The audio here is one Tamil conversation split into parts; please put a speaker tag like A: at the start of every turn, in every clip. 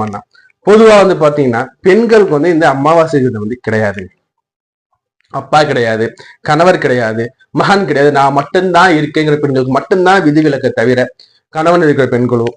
A: சொல்லலாமான்னா பொதுவா வந்து பாத்தீங்கன்னா பெண்களுக்கு வந்து இந்த அமாவாசை விரதம் வந்து கிடையாது. அப்பா கிடையாது கணவர் கிடையாது மகன் கிடையாது. நான் மட்டும்தான் இருக்கேங்கிற பெண்களுக்கு மட்டும்தான் விதிவிலக்கை தவிர கணவன் இருக்கிற பெண்களோ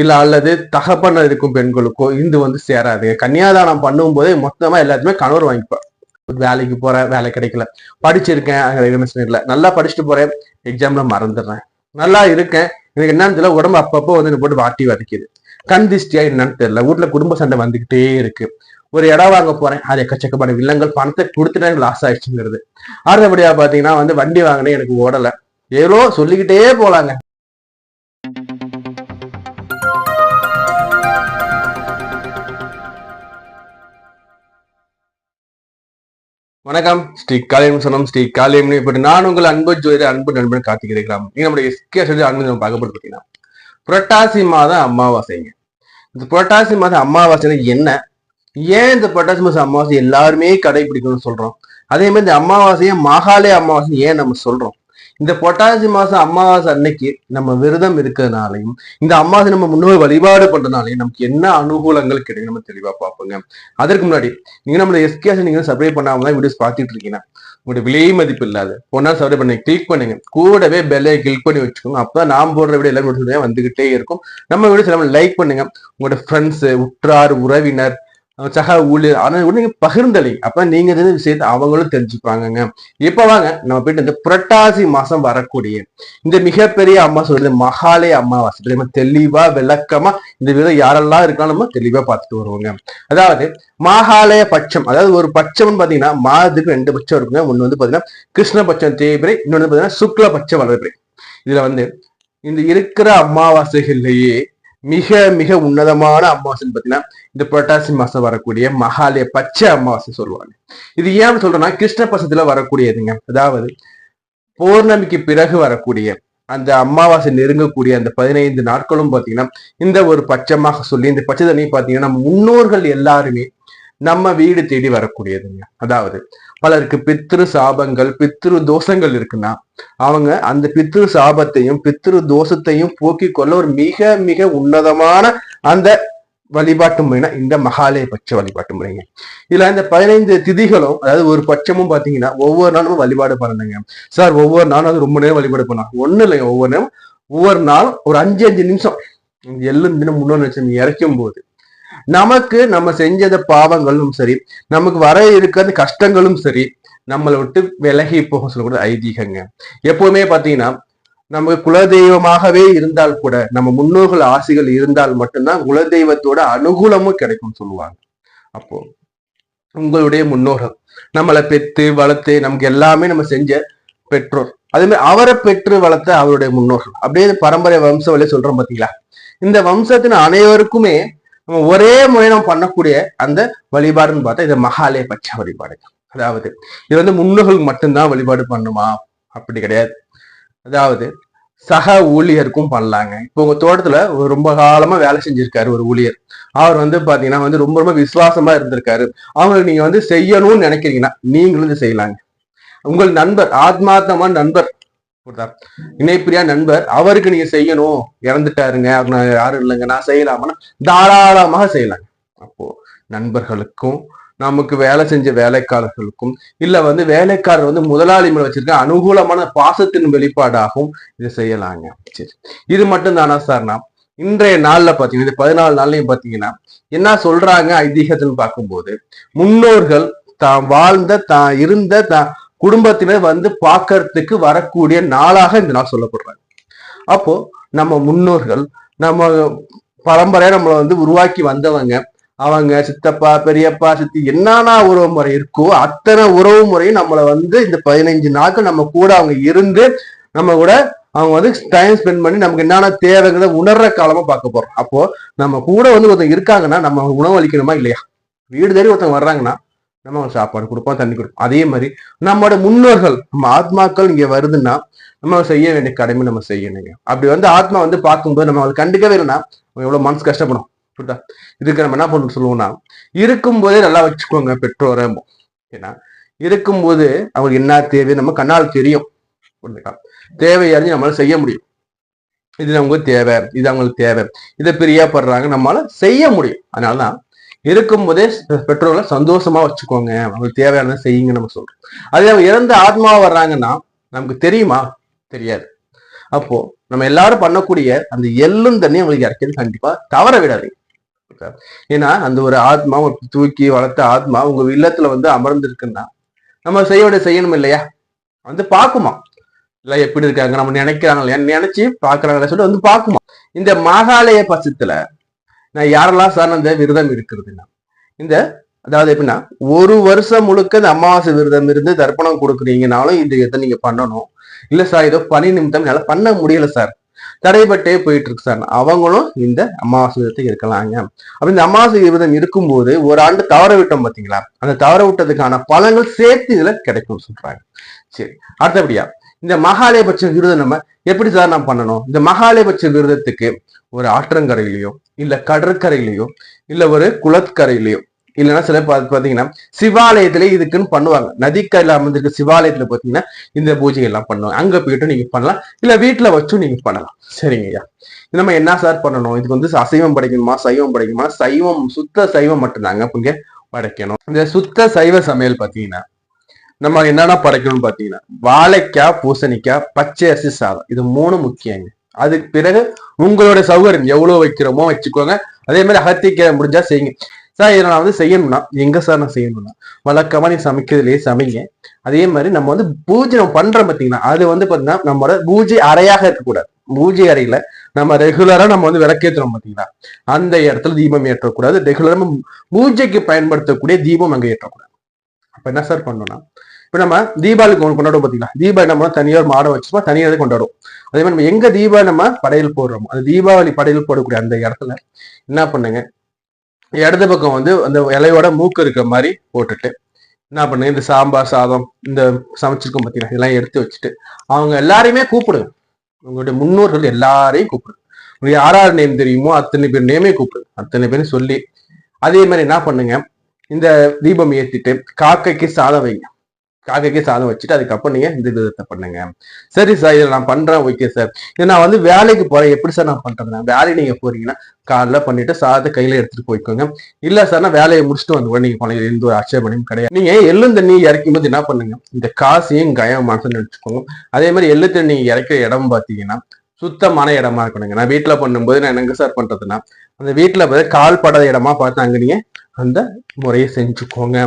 A: இல்ல அல்லது தகப்பன இருக்கும் பெண்களுக்கோ இது வந்து சேராது. கன்னியாதானம் பண்ணும் போதே மொத்தமா எல்லாத்தையுமே கணவர் வாங்கிப்பார். வேலைக்கு போறேன் வேலை கிடைக்கல. படிச்சிருக்கேன் அங்க இல்லை நல்லா படிச்சுட்டு போறேன் எக்ஸாம்ல மறந்துடுறேன். நல்லா இருக்கேன். எனக்கு என்னன்னு தெரியல உடம்பு அப்பப்போ வந்து போட்டு வாட்டி வதக்கிது. கண் திஷ்டியா என்னன்னு தெரியல. வீட்டுல குடும்ப சண்டை வந்துகிட்டே இருக்கு. ஒரு இடம் வாங்க போறேன். அது எக்கச்சக்கமான வில்லங்கள் பணத்தை கொடுத்துட்டா எனக்கு லாஸ் ஆயிடுச்சுங்கிறது. அடுத்தபடியா பாத்தீங்கன்னா வந்து வண்டி வாங்கினேன் எனக்கு ஓடல. ஏதோ சொல்லிக்கிட்டே போலாங்க. வணக்கம். ஸ்ரீ காளியம் சொன்னம் ஸ்ரீ காளியம் இப்படி நான் உங்கள் அன்பு ஜோதிட அன்பு நண்பன் காத்திக்கிறேன் நீங்க நம்முடைய எஸ்கே சொல்லி அன்பு நம்ம பார்க்கப்பட்டு பார்த்தீங்கன்னா. புரட்டாசி மாதம் அமாவாசைங்க. இந்த புரட்டாசி மாதம் அமாவாசைனா என்ன? ஏன் இந்த புரட்டாசி மாதம் அமாவாசை எல்லாருமே கடைபிடிக்கணும்னு சொல்றோம்? அதே மாதிரி இந்த அமாவாசையை மாகாளய அமாவாசை ஏன் நம்ம சொல்றோம்? இந்த பொட்டாசி மாசம் அமாவாசை அன்னைக்கு நம்ம விரதம் இருக்கிறதுனாலையும் இந்த அமாவாசை நம்ம முன்னோர் வழிபாடு பண்றதுனாலையும் நமக்கு என்ன அனுகூலங்கள் கிடைக்கும் நம்ம தெளிவா பார்ப்போங்க. அதற்கு முன்னாடி நீங்க நம்ம எஸ்கேஸ் நீங்க சப்ஸ்கிரைப் பண்ணாம தான் வீடியோஸ் பார்த்துட்டு இருக்கீங்க. உங்களுடைய விலை மதிப்பு இல்லாத பொண்ணா சப்ஸ்கிரைப் பண்ணி கிளிக் பண்ணுங்க. கூடவே பெல்லை கிளிக் பண்ணி வச்சுக்கோங்க. அப்பதான் நான் போடுற வீடியோ எல்லாரும் வந்துகிட்டே இருக்கும். நம்ம வீடியோஸ் நம்ம லைக் பண்ணுங்க. உங்களோட ஃப்ரெண்ட்ஸ் உற்றார் உறவினர் சக ஊழியர் ஆனால் நீங்க பகிர்ந்தளி அப்ப நீங்க தெரிஞ்ச விஷயத்த அவங்களும் தெரிஞ்சுப்பாங்கங்க இப்ப வாங்க நம்ம போயிட்டு இந்த புரட்டாசி மாசம் வரக்கூடிய இந்த மிகப்பெரிய அம்மா சொல்றது மகாலய அமாவாசை. தெரியுமா தெளிவா விளக்கமா இந்த விதம் யாரெல்லாம் இருக்கலாம் நம்ம தெளிவா பார்த்துட்டு வருவோங்க. அதாவது மகாலய பட்சம் அதாவது ஒரு பட்சம்னு பாத்தீங்கன்னா மாதத்துக்கு ரெண்டு பட்சம் இருக்குங்க. ஒன்னு வந்து பாத்தீங்கன்னா கிருஷ்ணபட்சம் தேய்பிரை இன்னொன்று பாத்தீங்கன்னா சுக்லபட்சம் வளர்பிரை இதுல வந்து இந்த இருக்கிற அமாவாசைகள்லயே மிக மிக உன்னதமான அமாவாசைன்னு பாத்தீங்கன்னா இந்த புரட்டாசி மாசம் வரக்கூடிய மகாலய பச்சை அமாவாசை சொல்லுவாங்க. இது ஏன் சொல்றேன்னா கிருஷ்ண பசத்துல வரக்கூடியதுங்க. அதாவது பௌர்ணமிக்கு பிறகு வரக்கூடிய அந்த அமாவாசை நெருங்கக்கூடிய அந்த பதினைந்து நாட்களும் பாத்தீங்கன்னா இந்த ஒரு பச்சமாக சொல்லி இந்த பச்சை தண்ணி பாத்தீங்கன்னா நம்ம முன்னோர்கள் எல்லாருமே நம்ம வீடு தேடி வரக்கூடியதுங்க. அதாவது பலருக்கு பித்ரு சாபங்கள் பித்ரு தோஷங்கள் இருக்குன்னா அவங்க அந்த பித்ரு சாபத்தையும் பித்ரு தோஷத்தையும் போக்கி கொள்ள ஒரு மிக மிக உன்னதமான அந்த வழிபாட்டு முறைனா இந்த மகாலய பட்ச வழிபாட்டு முறைங்க. இதுல இந்த பதினைந்து திதிகளும் அதாவது ஒரு பட்சமும் பாத்தீங்கன்னா ஒவ்வொரு நாளும் வழிபாடு பண்ணணுங்க. சார் ஒவ்வொரு நாளும் அது ரொம்ப நேரம் வழிபாடு பண்ணலாம். ஒண்ணு இல்லைங்க ஒவ்வொரு நேரம் ஒவ்வொரு நாளும் ஒரு அஞ்சு அஞ்சு நிமிஷம். எள்ளும் தினம் முன்னோன்னு வச்சு இறக்கும் போது நமக்கு நம்ம செஞ்சத பாவங்களும் சரி நமக்கு வர இருக்கிற கஷ்டங்களும் சரி நம்மளை விட்டு விலகி போக சொல்லக்கூடிய ஐதீகங்க. எப்பவுமே பாத்தீங்கன்னா நமக்கு குலதெய்வமாகவே இருந்தால் கூட நம்ம முன்னோர்கள் ஆசைகள் இருந்தால் மட்டும்தான் குலதெய்வத்தோட அனுகூலமும் கிடைக்கும் சொல்லுவாங்க. அப்போ உங்களுடைய முன்னோர்கள் நம்மளை பெத்து வளர்த்து நமக்கு எல்லாமே நம்ம செஞ்ச பெற்றோர் அதே மாதிரி அவரை பெற்று வளர்த்த அவருடைய முன்னோர்கள். அப்படியே பரம்பரை வம்ச வழி சொல்றோம் பாத்தீங்களா? இந்த வம்சத்தின் அனைவருக்குமே நம்ம ஒரே முறை நம்ம பண்ணக்கூடிய அந்த வழிபாடுன்னு பார்த்தா இது மகாலய பட்ச வழிபாடு. அதாவது இது வந்து முன்னோர்கள் மட்டும்தான் வழிபாடு பண்ணுமா? அப்படி கிடையாது. அதாவது சக ஊழியருக்கும் பண்ணலாங்க. இப்போ உங்க தோட்டத்துல ஒரு ரொம்ப காலமா வேலை செஞ்சிருக்காரு ஒரு ஊழியர். அவர் வந்து பாத்தீங்கன்னா வந்து ரொம்ப ரொம்ப விசுவாசமா இருந்திருக்காரு. அவங்களுக்கு நீங்க வந்து செய்யணும்னு நினைக்கிறீங்கன்னா நீங்களும் இது செய்யலாங்க. உங்கள் நண்பர் ஆத்மார்த்தமான நண்பர் இணைப்பிரியா நண்பர் அவருக்கு நீங்க செய்யணும். இறந்துட்டாருங்க. அவர் நான் யாரும் இல்லைங்க. நான் செய்யலாமா தாராளமாக செய்யலாங்க அப்போ நண்பர்களுக்கும் நமக்கு வேலை செஞ்ச வேலைக்காரர்களுக்கும் இல்ல வந்து வேலைக்காரர் வந்து முதலாளி மேல வச்சிருக்க அனுகூலமான பாசத்தின் வெளிப்பாடாகவும் இதை செய்யலாங்க. சரி. இது மட்டும் தானா சார்னா இன்றைய நாள்ல பாத்தீங்கன்னா இந்த பதினாலு நாள்லயும் பாத்தீங்கன்னா என்ன சொல்றாங்க ஐதீகத்துன்னு பார்க்கும்போது முன்னோர்கள் தான் வாழ்ந்த தான் இருந்த தான் குடும்பத்தினர் வந்து பார்க்கறதுக்கு வரக்கூடிய நாளாக இந்த நாள் சொல்லப்படுறாங்க. அப்போ நம்ம முன்னோர்கள் நம்ம பரம்பரையா நம்மளை வந்து உருவாக்கி வந்தவங்க அவங்க சித்தப்பா பெரியப்பா சித்தி என்னென்ன உறவு முறை இருக்கோ அத்தனை உறவு முறையும் நம்மளை வந்து இந்த பதினைஞ்சு நாட்கள் நம்ம கூட அவங்க இருந்து நம்ம கூட அவங்க வந்து டைம் ஸ்பெண்ட் பண்ணி நமக்கு என்னென்ன தேவைங்கிறத உணர்ற காலமா பார்க்க போறோம். அப்போ நம்ம கூட வந்து ஒருத்தங்க இருக்காங்கன்னா நம்ம உணவு அளிக்கணுமா இல்லையா? வீடு தேடி ஒருத்தவங்க வர்றாங்கன்னா நம்ம சாப்பாடு கொடுப்போம் தண்ணி கொடுப்போம். அதே மாதிரி நம்மளோட முன்னோர்கள் நம்ம ஆத்மாக்கள் இங்க வருதுன்னா நம்ம செய்ய வேண்டிய கடமை நம்ம செய்யணுங்க. அப்படி வந்து ஆத்மா வந்து பார்க்கும்போது நம்ம அதை கண்டுக்கவே இல்லைன்னா எவ்வளவு மனசு கஷ்டப்படும். புரியுதா? இதுக்கு நம்ம என்ன பண்ணணும் சொல்லுவோம்னா இருக்கும்போதே நல்லா வச்சுக்கோங்க பெற்றோரை. ஏன்னா இருக்கும்போது அவங்களுக்கு என்ன தேவை நம்ம கண்ணால் தெரியும். புரிஞ்சுக்கா தேவை அறிஞ்சு நம்மளால செய்ய முடியும். இது நமக்கு தேவை இது அவங்களுக்கு தேவை. இதை பிரியப்படுறாங்க நம்மளால செய்ய முடியும். அதனாலதான் இருக்கும்போதே பெற்றோர்களை சந்தோஷமா வச்சுக்கோங்க. அவங்களுக்கு தேவையானதை செய்யுங்க நம்ம சொல்றோம். அதே அவங்க இறந்த ஆத்மாவா வர்றாங்கன்னா நமக்கு தெரியுமா? தெரியாது. அப்போ நம்ம எல்லாரும் பண்ணக்கூடிய அந்த எள்ளும் தண்ணி அவங்களுக்கு இறக்கிறது கண்டிப்பா தவற விடாதீங்க. ஏன்னா அந்த ஒரு ஆத்மா ஒரு தூக்கி வளர்த்த ஆத்மா உங்க இல்லத்துல வந்து அமர்ந்திருக்குன்னா நம்ம செய்ய வேண்டிய செய்யணும் இல்லையா? வந்து பார்க்குமா? இல்ல எப்படி இருக்காங்க? நம்ம நினைக்கிறாங்க நினைச்சு பாக்குறாங்களே சொல்லி வந்து பார்க்குமா? இந்த மாகாலய பட்சத்துல நான் யாரெல்லாம் சார் அந்த விரதம் இருக்கிறதுன்னா இந்த அதாவது எப்படின்னா ஒரு வருஷம் முழுக்க இந்த அமாவாசை விரதம் இருந்து தர்ப்பணம் கொடுக்குறீங்கனாலும் இந்த எதை நீங்க பண்ணணும். இல்ல சார் ஏதோ பணி நிமித்தம் என்னால பண்ண முடியல சார் தடைப்பட்டே போயிட்டு இருக்கு சார் அவங்களும் இந்த அமாவாசை விரதத்தை இருக்கலாங்க. அப்ப இந்த அமாவாசை விரதம் இருக்கும்போது ஒரு ஆண்டு தவற விட்டோம் பாத்தீங்களா? அந்த தவற விட்டதுக்கான பலன்கள் சேர்த்து இதுல கிடைக்கும் சொல்றாங்க. சரி அடுத்தபடியா இந்த மகாலயபட்ச விருதம் நம்ம எப்படி சார் நான் பண்ணணும்? இந்த மகாலயபட்ச விரதத்துக்கு ஒரு ஆற்றங்கரையிலையோ இல்ல கடற்கரையிலையோ இல்ல ஒரு குளக்கரையிலையோ இல்லைன்னா சில பாத்தீங்கன்னா சிவாலயத்திலே இதுக்குன்னு பண்ணுவாங்க. நதிக்கரையில் அமைந்திருக்க சிவாலயத்துல பாத்தீங்கன்னா இந்த பூஜை எல்லாம் பண்ணுவாங்க. அங்க போயிட்டு நீங்க பண்ணலாம். இல்ல வீட்டுல வச்சும் நீங்க பண்ணலாம். சரிங்கய்யா நம்ம என்ன சார் பண்ணணும்? இதுக்கு வந்து அசைவம் படைக்கணுமா? சைவம் படைக்கணுமா? சைவம் சுத்த சைவம் மட்டும்தாங்க. இங்க படைக்கணும். இந்த சுத்த சைவ சமையல் பாத்தீங்கன்னா நம்ம என்னென்ன படைக்கணும்னு பாத்தீங்கன்னா வாழைக்காய் பூசணிக்காய் பச்சை அரிசி சாதம். இது மூணு முக்கியங்க. அதுக்கு பிறகு உங்களோட சௌகரியம் எவ்வளவு வைக்கிறோமோ வச்சுக்கோங்க. அதே மாதிரி அகத்திக்கீரை முடிஞ்சா செய்யுங்க. சார் இதை நான் வந்து செய்யணும்னா எங்க சார் நான் செய்யணும்னா வழக்கமா நீ சமைக்கிறதுலயே சமைங்க. அதே மாதிரி நம்ம வந்து பூஜை நம்ம பண்றோம் பார்த்தீங்கன்னா அது வந்து பாத்தீங்கன்னா நம்மளோட பூஜை அறையாக இருக்கக்கூடாது. பூஜை அறையில நம்ம ரெகுலரா நம்ம வந்து விளக்கேற்றுறோம் பாத்தீங்களா அந்த இடத்துல தீபம் ஏற்றக்கூடாது. ரெகுலரா பூஜைக்கு பயன்படுத்தக்கூடிய தீபம் அங்க ஏற்றக்கூடாது. அப்ப என்ன சார் பண்ணணும்னா இப்போ நம்ம தீபாவளி கொண்டாடுவோம் பார்த்தீங்களா தீபாவளி நம்ம தனியார் மாடம் வச்சுமா தனியாக கொண்டாடுவோம். அதே மாதிரி நம்ம எங்கே தீபாவளி நம்ம படையல் போடுறோம் அந்த தீபாவளி படையல் போடக்கூடிய அந்த இடத்துல என்ன பண்ணுங்க? இடது பக்கம் வந்து அந்த இலையோட மூக்கு இருக்கிற மாதிரி போட்டுட்டு என்ன பண்ணுங்க? இந்த சாம்பார் சாதம் இந்த சமைச்சிருக்கோம் பார்த்தீங்கன்னா இதெல்லாம் எடுத்து வச்சுட்டு அவங்க எல்லாரையுமே கூப்பிடுங்க. உங்களுடைய முன்னோர்கள் எல்லாரையும் கூப்பிடுங்க. உங்களுக்கு யாரார் நேம் தெரியுமோ அத்தனை பேர் நேமே கூப்பிடுங்க. அத்தனை பேரும் சொல்லி அதே மாதிரி என்ன பண்ணுங்க? இந்த தீபம் ஏற்றிட்டு காக்கைக்கு சாதம் வைங்க. காக்கைக்கு சாதம் வச்சுட்டு அதுக்கப்புறம் நீங்க இந்த விதத்தை பண்ணுங்க. சரி சார் இதை நான் பண்றேன். ஓகே சார் இதை நான் வந்து வேலைக்கு போறேன். எப்படி சார் நான் பண்றேன் வேலை நீங்க போறீங்கன்னா காலைல பண்ணிட்டு சாதத்தை கையில எடுத்துட்டு போய்க்கோங்க. இல்ல சார் நான் வேலையை முடிச்சுட்டு வந்து நீங்க போனீங்க எந்த ஒரு ஆட்சேபனையும் கிடையாது. நீங்க எள்ளு தண்ணி இறக்கும் போது என்ன பண்ணுங்க? இந்த காசையும் கயம் மனசுன்னு வச்சுக்கோங்க அதே மாதிரி எள்ளு தண்ணி இறக்கிற இடம் பாத்தீங்கன்னா சுத்தமான இடமா இருக்கணுங்க. நான் வீட்டுல பண்ணும்போது நான் எனக்கு சார் பண்றதுன்னா அந்த வீட்டுல கால் படாத இடமா பார்த்து அங்க நீங்க அந்த முறையை செஞ்சுக்கோங்க.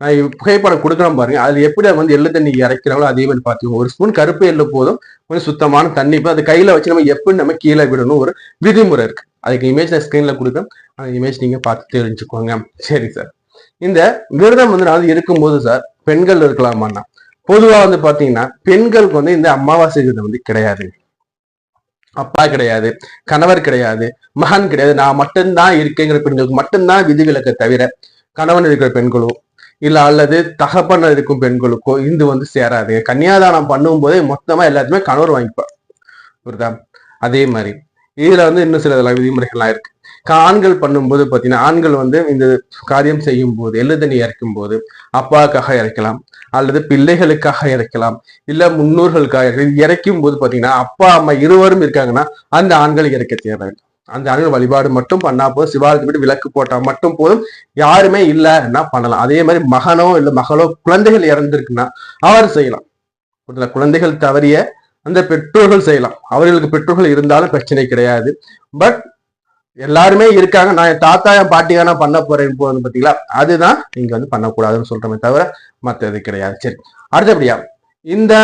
A: நான் புகைப்படம் கொடுக்குறோம் பாருங்க. அதுல எப்படி வந்து எள்ளு தண்ணி இறக்கிறாங்களோ அதே மாதிரி பார்த்துக்கோங்க. ஒரு ஸ்பூன் கருப்பு எள்ளு போதும். கொஞ்சம் சுத்தமான தண்ணி இப்போ அது கையில வச்சு நம்ம எப்படி நம்ம கீழே விடணும். ஒரு விதிமுறை இருக்கு. அதுக்கு இமேஜ் நான் ஸ்கிரீன்ல கொடுக்குறேன். அந்த இமேஜ் நீங்க பார்த்து தெரிஞ்சுக்கோங்க. சரி சார் இந்த விரதம் வந்து நான் வந்து இருக்கும்போது சார் பெண்கள் இருக்கலாமாண்ணா பொதுவாக வந்து பாத்தீங்கன்னா பெண்களுக்கு வந்து இந்த அமாவாசை விரதம் வந்து கிடையாது. அப்பா கிடையாது கணவர் கிடையாது மகன் கிடையாது. நான் மட்டும்தான் இருக்கேங்கிற பெண்களுக்கு மட்டும்தான் விதிவிலக்கை தவிர கணவன் இருக்கிற பெண்களோ இல்ல அல்லது தகப்பன்ன இருக்கும் பெண்களுக்கோ இந்து வந்து சேராது. கன்னியாதானம் பண்ணும் போதே மொத்தமா எல்லாத்தையுமே கணவர் வாங்கிப்பார் புரியுதா? அதே மாதிரி. இதுல வந்து இன்னும் சில விதிமுறைகள்லாம் இருக்கு. ஆண்கள் பண்ணும்போது பாத்தீங்கன்னா ஆண்கள் வந்து இந்த காரியம் செய்யும் போது எழுதணி இறைக்கும் போது அப்பாவுக்காக இறைக்கலாம் அல்லது பிள்ளைகளுக்காக இறைக்கலாம் இல்ல முன்னோர்களுக்காக இறக்கும் போது பாத்தீங்கன்னா அப்பா அம்மா இருவரும் இருக்காங்கன்னா அந்த ஆண்கள் இறக்க தேவை அந்த அருள் வழிபாடு மட்டும் பண்ணா போதும். சிவாலயத்தை விட்டு விளக்கு போட்டா மட்டும் போதும். யாருமே இல்லைன்னா பண்ணலாம். அதே மாதிரி மகனோ இல்ல மகளோ குழந்தைகள் இறந்திருக்குன்னா அவர் செய்யலாம். குழந்தைகள் தவறிய அந்த பெற்றோர்கள் செய்யலாம். அவர்களுக்கு பெற்றோர்கள் இருந்தாலும் பிரச்சனை கிடையாது. பட் எல்லாருமே இருக்காங்க. நான் என் தாத்தா என் பாட்டியா பண்ண போறேன் போது பாத்தீங்களா? அதுதான் நீங்க வந்து பண்ணக்கூடாதுன்னு சொல்றமே தவிர மற்றது கிடையாது. சரி. அடுத்தபடியா இந்த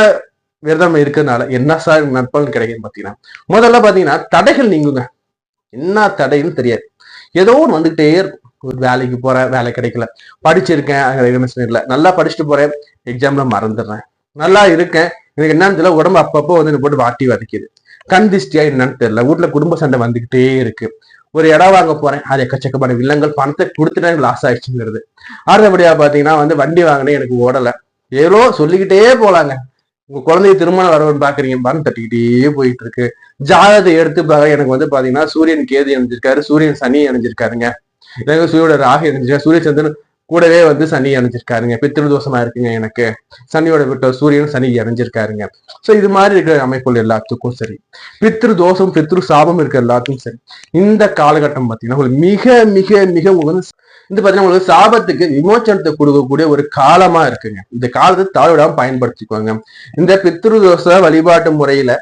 A: விரதம் இருக்கிறதுனால என்ன சார் நற்பலன் கிடைக்கும் பாத்தீங்கன்னா முதல்ல பாத்தீங்கன்னா தடைகள் நீங்குங்க. என்ன தடைன்னு தெரியாது. ஏதோ ஒன்று வந்துகிட்டே இருக்கும். ஒரு வேலைக்கு போறேன் வேலை கிடைக்கல. படிச்சிருக்கேன் இல்லை நல்லா படிச்சுட்டு போறேன் எக்ஸாம்ல மறந்துடுறேன். நல்லா இருக்கேன். எனக்கு என்னன்னு தெரியல உடம்பு அப்பப்போ வந்து போட்டு வாட்டி வதக்கிது. கண் திஷ்டியா என்னன்னு தெரியல. வீட்டுல குடும்ப சண்டை வந்துகிட்டே இருக்கு. ஒரு இடம் வாங்க போறேன். அது எக்கச்சக்கமான வில்லங்கள் பணத்தை கொடுத்துட்டா லாஸ் ஆயிடுச்சுங்கிறது. அடுத்தபடியா பாத்தீங்கன்னா வந்து வண்டி வாங்கினேன் எனக்கு ஓடல. ஏதோ சொல்லிக்கிட்டே போலாங்க. உங்க குழந்தைய திருமணம் வரவன் பாக்குறீங்க பணம் தட்டிக்கிட்டே போயிட்டு இருக்கு. ஜாதகத்தை எடுத்து எனக்கு வந்து பாத்தீங்கன்னா சூரியன் கேது இணைஞ்சிருக்காரு சூரியன் சனி இணைஞ்சிருக்காருங்க. எனக்கு சூரியோட ராகு இணைஞ்சிருக்காரு சூரிய சந்திரன் கூடவே வந்து சனி இணைஞ்சிருக்காருங்க. பித்திரு தோஷமா இருக்குங்க எனக்கு. சனியோட விட்ட சூரியன் சனி அணிஞ்சிருக்காருங்க சோ இது மாதிரி இருக்கிற அமைப்புகள் எல்லாத்துக்கும் சரி. பித்ரு தோஷம் பித்ரு சாபம் இருக்கிற எல்லாத்துக்கும் சரி. இந்த காலகட்டம் பாத்தீங்கன்னா உங்களுக்கு மிக மிக மிக உங்களுக்கு வந்து இந்த பாத்தீங்கன்னா உங்களுக்கு சாபத்துக்கு விமோச்சனத்தை கொடுக்கக்கூடிய ஒரு காலமா இருக்குங்க. இந்த காலத்தை தாழ்விடாம பயன்படுத்திக்கோங்க. இந்த பித்ரு தோஷ வழிபாட்டு முறையில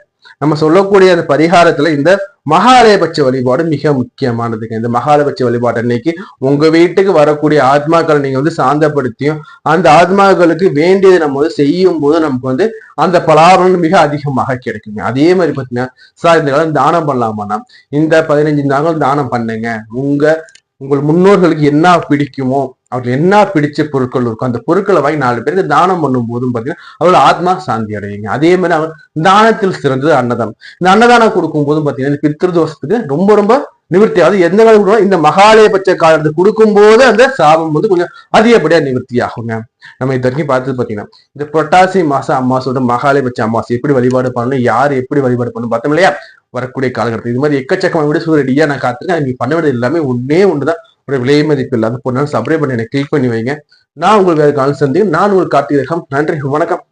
A: நம்ம சொல்லக்கூடிய அந்த பரிகாரத்துல இந்த மகாலயபட்ச வழிபாடு மிக முக்கியமானதுங்க. இந்த மகாலயபட்ச வழிபாடு அன்னைக்கு உங்க வீட்டுக்கு வரக்கூடிய ஆத்மாக்களை நீங்க வந்து சாந்தப்படுத்தியும் அந்த ஆத்மாக்களுக்கு வேண்டியதை நம்ம வந்து செய்யும் போது நமக்கு வந்து அந்த பலாபலன் மிக அதிகமாக கிடைக்குங்க. அதே மாதிரி பாத்தீங்கன்னா சார் இந்த காலம் தானம் பண்ணலாமா இந்த பதினஞ்சு நாங்கள் தானம் பண்ணுங்க. உங்க உங்கள் முன்னோர்களுக்கு என்ன பிடிக்குமோ அவர்கள் என்ன பிடிச்ச பொருட்கள் இருக்கும் அந்த பொருட்களை வாங்கி நாலு பேருக்கு தானம் பண்ணும் போதும் பார்த்தீங்கன்னா அவர்கள் ஆத்மா சாந்தி அடையுங்க. அதே மாதிரி அவர் தானத்தில் சிறந்தது அன்னதானம். இந்த அன்னதானம் கொடுக்கும் போதும் பார்த்தீங்கன்னா இந்த பித்திருதோஷத்துக்கு ரொம்ப ரொம்ப நிவர்த்தி. ஆகுது எந்த காலம் இந்த இந்த மகாலயபட்ச காலத்து கொடுக்கும் போது அந்த சாபம் வந்து கொஞ்சம் அதிகப்படியா நிவர்த்தி ஆகுங்க. நம்ம இது வரைக்கும் பார்த்தது பார்த்தீங்கன்னா இந்த புரட்டாசி மாசம் அம்மாசோட மகாலயபட்ச அம்மாசை எப்படி வழிபாடு பண்ணணும்? யார் எப்படி வழிபாடு பண்ணணும்? பார்த்தோம் இல்லையா? வரக்கூடிய காலகட்டத்தில். இது மாதிரி எக்கச்சக்கமான விட ரெடியா நான் காத்துருக்கேன். நீங்க பண்ண வேண்டியது எல்லாமே ஒன்னே ஒன்றுதான் ஒரு விலை மதிப்பு இல்லாத பொருளால் சப்ரே பண்ணி எனக்கு கிளிக் பண்ணி வைங்க. நான் உங்களுக்கு வேறு கால் சந்தையும் நான் உங்களுக்கு கார்த்திகை நன்றி வணக்கம்.